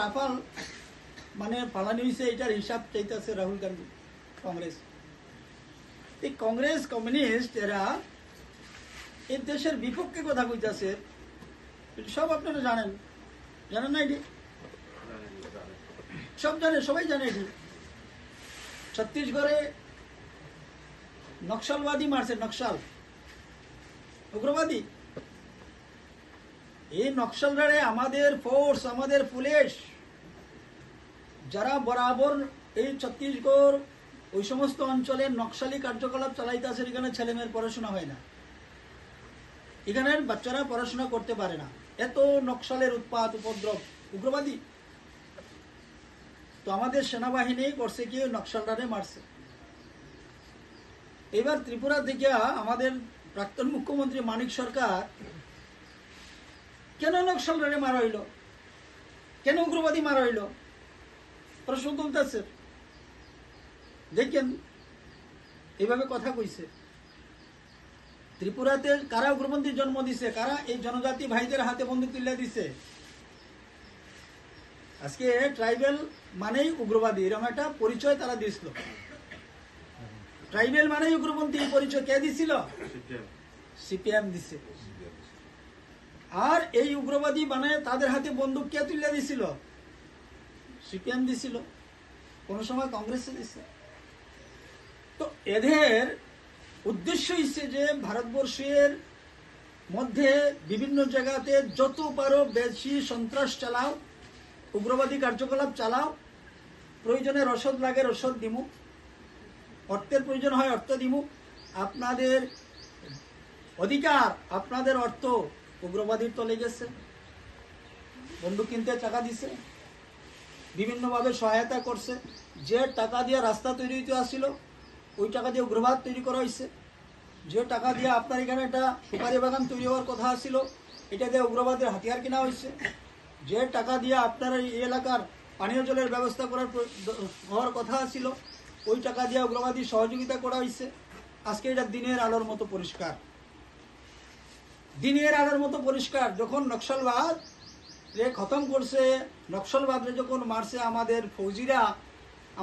Rafale মানে পালানি হয়েছে এটার হিসাব চাইতেছে রাহুল গান্ধী, কংগ্রেস। এই কংগ্রেস, কমিউনিস্ট, এরা এই দেশের বিপক্ষে কথা কইতাছে। সব আপনারা জানেন জানেন না এটি? সব জানে, সবাই জানে এটি। ছত্তিশগড়ে নকশালবাদী মারছে, নকশাল। উগ্রবাদী? এই নকশালরারে আমাদের ফোর্স আমাদের পুলিশ যারা বরাবর এই ছত্তিশগড়, ওই সমস্ত অঞ্চলে নকশালি কার্যকলাপ চালাইতে আছে এখানে ছেলেমেয়ের পড়াশোনা হয় না। এখানের বাচ্চারা পড়াশোনা করতে পারে না। এত নকশালের উৎপাত, উপদ্রব, উগ্রবাদী। তো আমাদের সেনাবাহিনী করছে কি নকশালরারে মারছে। এবার ত্রিপুরা থেকে আমাদের প্রাক্তন মুখ্যমন্ত্রী মানিক সরকার কেন নকশালরারে মারা হইল? কেন উগ্রবাদী মারা হইল? প্রশ্ন তুলতেছে। দেখেন এইভাবে কথা কইছে। ত্রিপুরাতে কারা উগ্রপন্থীর জন্ম দিছে? কারা এই জনজাতি ভাইদের হাতে বন্দুক তুলে দিছে? আজকে ট্রাইবেল মানেই উগ্রবাদী এরকম একটা পরিচয় তারা দিছিল ট্রাইবেল মানেই উগ্রপন্থী পরিচয় কে দিছিল? সিপিএম দিছে। আর এই উগ্রবাদী মানে তাদের হাতে বন্দুক কে তুলে দিছিল? সিপিএম দিছিল। কোন সময় কংগ্রেসে দিছে। তো এদের উদ্দেশ্য হচ্ছে যে ভারতবর্ষের মধ্যে বিভিন্ন জায়গাতে যত পারো বেশি সন্ত্রাস চালাও, উগ্রবাদী কার্যকলাপ চালাও। প্রয়োজনে রসদ লাগে, রসদ দিমু। অর্থের প্রয়োজন হয়, অর্থ দিমু। আপনাদের অধিকার, আপনাদের অর্থ উগ্রবাদীর তলে গেছে, বন্দুক কিনতে টাকা দিছে, বিভিন্নভাবে সহায়তা করছে, যে টাকা দিয়ে রাস্তা তৈরি হইতে আসছিল ওই টাকা দিয়ে উগ্রবাদ তৈরি করা হয়েছে যে টাকা দিয়ে আপনার এখানে একটা সুপারি বাগান তৈরি হওয়ার কথা ছিল এটা দিয়ে উগ্রবাদের হাতিয়ার কেনা হয়েছে যে টাকা দিয়ে আপনার এই এলাকার পানীয় জলের ব্যবস্থা করার হওয়ার কথা ছিল ওই টাকা দিয়ে উগ্রবাদী সহযোগিতা করা হয়েছে আজকে এটা দিনের আলোর মতো পরিষ্কার। দিনের আলোর মতো পরিষ্কার। যখন নকশালবাদ রে খতম করছে নকশালবাদরে যখন মারছে আমাদের ফৌজিরা,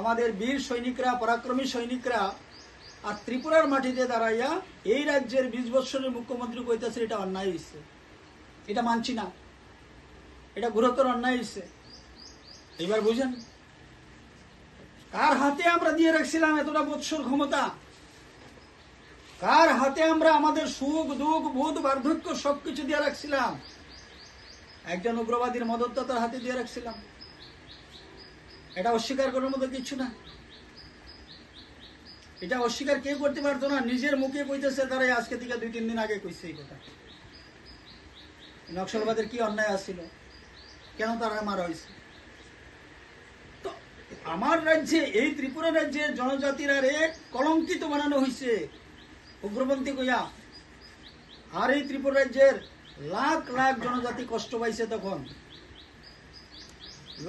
আমাদের বীর সৈনিকরা, পরাক্রমী সৈনিকরা, আর ত্রিপুরার মাটিতে দাঁড়াইয়া এই রাজ্যের বিশ বৎসরের মুখ্যমন্ত্রী কইতেছে, এটা অন্যায় হয়েছে এটা মানছি না। এটা গুরুতর অন্যায় হয়েছে এবার বুঝেন। কার হাতে আমরা দিয়ে রাখছিলাম এতটা বৎসর ক্ষমতা? কার হাতে আমরা আমাদের সুখ, দুঃখ, বোধ, বার্ধক্য সবকিছু দিয়ে রাখছিলাম? একজন উগ্রবাদীর মদতদাতার হাতে দিয়ে রাখছিলাম। এটা অস্বীকার করার মতো কিছু না। এটা অস্বীকার কেউ করতে পারতো না, নিজের মুখে কইতেছে, তারা আজকে থেকে দুই, তিন দিন আগে কইছে এই কথা। নকশালবাদের কি অন্যায় আসছিল কেন তারা মারা হয়েছে? তো আমার রাজ্যে, এই ত্রিপুরা রাজ্যে জনজাতিরা রে কলঙ্কিত বানানো হয়েছে উগ্রপন্থী কইয়া, আর এই ত্রিপুরা রাজ্যের লাখ লাখ জনজাতি কষ্ট পাইছে তখন।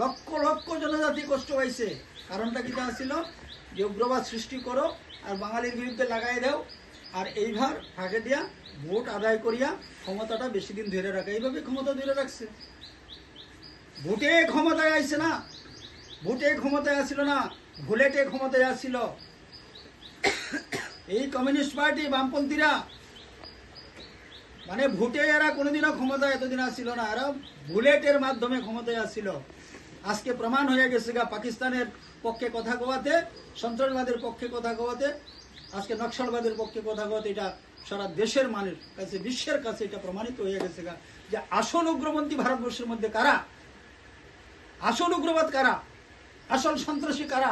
লক্ষ লক্ষ জনজাতি কষ্ট পাইছে। কারণটা কি ছিল? যে উগ্রবাদ সৃষ্টি করো আর বাঙালির বিরুদ্ধে লাগাই দাও, আর এইবার ফাঁকে দিয়া ভোট আদায় করিয়া ক্ষমতাটা বেশি দিন ধরে রাখে। এইভাবে ক্ষমতা ধরে রাখছে। ভোটে ক্ষমতায় আসছে না। ভোটে ক্ষমতায় আসছিল না, ভুলেটে ক্ষমতায় আসছিল এই কমিউনিস্ট পার্টি বামপন্থীরা মানে ভোটে এরা কোনোদিনও ক্ষমতা এতদিন আসছিল না, এরা বুলেটের মাধ্যমে ক্ষমতায় আসছিল। আজকে প্রমাণ হয়ে গেছে গা, পাকিস্তানের পক্ষে কথা কোয়াতে সন্ত্রাসবাদের পক্ষে কথা কোয়াতে আজকে নকশালবাদের পক্ষে কথা কোয়াতে এটা সারা দেশের মানুষ কাছে, বিশ্বের কাছে এটা প্রমাণিত হয়ে গেছে গা, যে আসল উগ্রপন্থী ভারতবর্ষের মধ্যে কারা? আসল উগ্রবাদ কারা? আসল সন্ত্রাসী কারা?